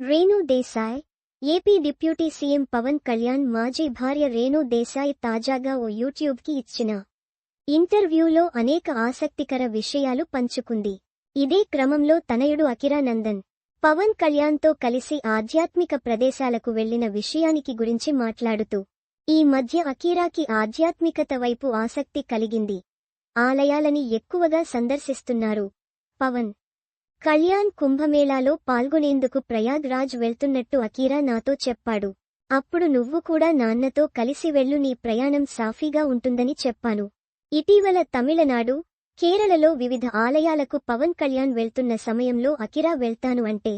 Renu Desai AP deputy CM Pawan Kalyan మాజీ భార్య రేణు దేశాయ్ తాజాగా ఓ యూట్యూబ్కి ఇచ్చిన ఇంటర్వ్యూలో అనేక ఆసక్తికర విషయాలు పంచుకుంది. ఇదే క్రమంలో తనయుడు అకిరానందన్ పవన్ కళ్యాణ్తో కలిసి ఆధ్యాత్మిక ప్రదేశాలకు వెళ్ళిన విషయానికి గురించి మాట్లాడుతూ ఈ మధ్య అకీరాకి ఆధ్యాత్మికత వైపు ఆసక్తి కలిగింది. ఆలయాలని ఎక్కువగా సందర్శిస్తున్నారు. పవన్ కళ్యాణ్ కుంభమేళాలో పాల్గొనేందుకు ప్రయాగ్ రాజ్ వెళ్తున్నట్టు అకీరా నాతో చెప్పాడు. అప్పుడు నువ్వు కూడా నాన్నతో కలిసి వెళ్ళు నీ ప్రయాణం సాఫీగా ఉంటుందని చెప్పాను. ఇటీవల తమిళనాడు కేరళలో వివిధ ఆలయాలకు పవన్ కళ్యాణ్ వెళ్తున్న సమయంలో అకిరా వెళ్తాను అంటే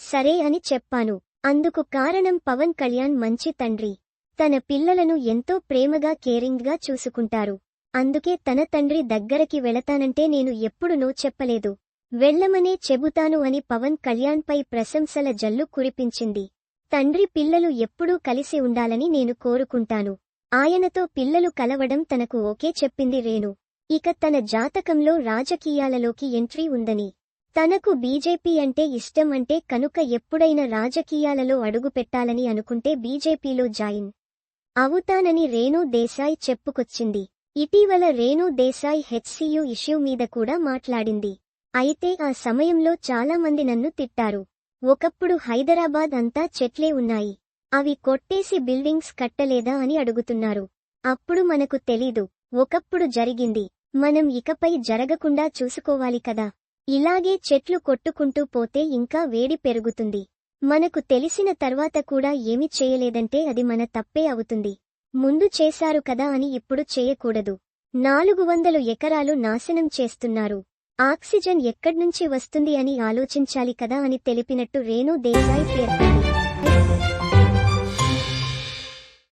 సరే అని చెప్పాను. అందుకు కారణం పవన్ కళ్యాణ్ మంచి తండ్రి. తన పిల్లలను ఎంతో ప్రేమగా కేరింగ్గా చూసుకుంటారు. అందుకే తన తండ్రి దగ్గరకి వెళతానంటే నేను ఎప్పుడునో చెప్పలేదు. వెళ్ళమనే చెబుతాను అని పవన్ కళ్యాణ్పై ప్రశంసల జల్లు కురిపించింది. తండ్రి పిల్లలు ఎప్పుడూ కలిసి ఉండాలని నేను కోరుకుంటాను. ఆయనతో పిల్లలు కలవడం తనకు ఓకే చెప్పింది రేణు. ఇక తన జాతకంలో రాజకీయాలలోకి ఎంట్రీ ఉందని. తనకు బీజేపీ అంటే ఇష్టం అంటే కనుక ఎప్పుడైనా రాజకీయాలలో అడుగుపెట్టాలని అనుకుంటే బీజేపీలో జాయిన్ అవుతానని రేణు దేశాయ్ చెప్పుకొచ్చింది. ఇటీవల రేణు దేశాయ్ హెచ్సియు ఇష్యూ మీద కూడా మాట్లాడింది. అయితే ఆ సమయంలో చాలామంది నన్ను తిట్టారు. ఒకప్పుడు హైదరాబాద్ అంతా చెట్లే ఉన్నాయి. అవి కొట్టేసి బిల్డింగ్స్ కట్టలేదా అని అడుగుతున్నారు. అప్పుడు మనకు తెలీదు. ఒకప్పుడు జరిగింది. మనం ఇకపై జరగకుండా చూసుకోవాలి కదా. ఇలాగే చెట్లు కొట్టుకుంటూ పోతే ఇంకా వేడి పెరుగుతుంది. మనకు తెలిసిన తర్వాత కూడా ఏమి చేయలేదంటే అది మన తప్పే అవుతుంది. ముందు చేశారు కదా అని ఇప్పుడు చేయకూడదు. నాలుగు వందలు ఎకరాలు నాశనం చేస్తున్నారు. ఆక్సిజన్ ఎక్కడ్నుంచి వస్తుంది అని ఆలోచించాలి కదా అని తెలిపినట్టు రేణు దేశాయ్ పేర్కొంది.